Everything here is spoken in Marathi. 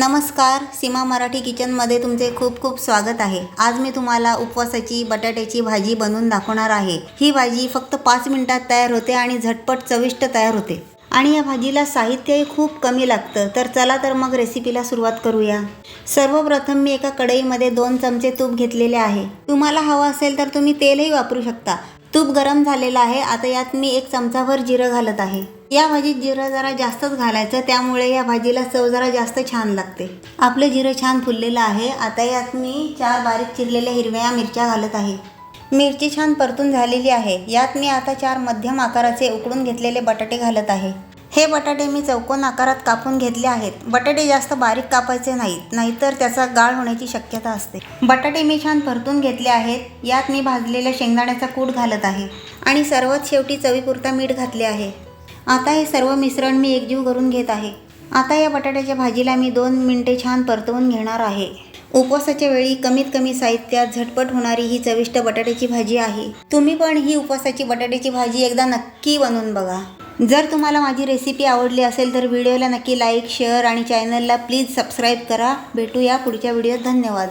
नमस्कार सीमा मराठी किचनमध्ये तुमचे खूप खूप स्वागत आहे. आज मी तुम्हाला उपवासाची बटाट्याची भाजी बनवून दाखवणार आहे. ही भाजी फक्त पाच मिनिटात तयार होते आणि झटपट चविष्ट तयार होते. आणि या भाजीला साहित्यही खूप कमी लागतं. तर चला तर मग रेसिपीला सुरुवात करूया. सर्वप्रथम मी एका कढईमध्ये दोन चमचे तूप घेतलेले आहे. तुम्हाला हवं असेल तर तुम्ही तेलही वापरू शकता. तूप गरम झालेलं आहे. आता यात मी एक चमचाभर जिरं घालत आहे. या भाजीत जिरं जरा जास्तच घालायचं त्यामुळे या भाजीला चव जरा जास्त छान लागते. आपलं जिरं छान फुललेलं आहे. आता यात मी चार बारीक चिरलेल्या हिरव्या मिरच्या घालत आहे. मिरची छान परतून झालेली आहे. यात मी आता चार मध्यम आकाराचे उकडून घेतलेले बटाटे घालत आहे. हे बटाटे मी चौकोन आकारात कापून घेतले आहेत. बटाटे जास्त बारीक कापायचे नाहीत नाहीतर त्याचा गाळ होण्याची शक्यता असते. बटाटे मी छान परतून घेतले आहेत. यात मी भाजलेल्या शेंगदाण्याचा कूट घालत आहे आणि सर्वात शेवटी चवीपुरता मीठ घातले आहे. आता हे सर्व मिश्रण मी एकजीव करून घेत आहे. आता या बटाट्याच्या भाजीला मी दोन मिनटे छान परतवून घेणार आहे. उपवासाच्या वेळी कमीत कमी साहित्यात झटपट होणारी ही चविष्ट बटाट्याची भाजी आहे. तुम्ही पण ही उपवासाची बटाट्याची भाजी एकदा नक्की बनवून बघा. जर तुम्हाला माझी रेसिपी आवडली असेल तर व्हिडिओला नक्की लाईक शेअर आणि चॅनलला प्लीज सबस्क्राईब करा. भेटूया पुढच्या व्हिडिओत धन्यवाद.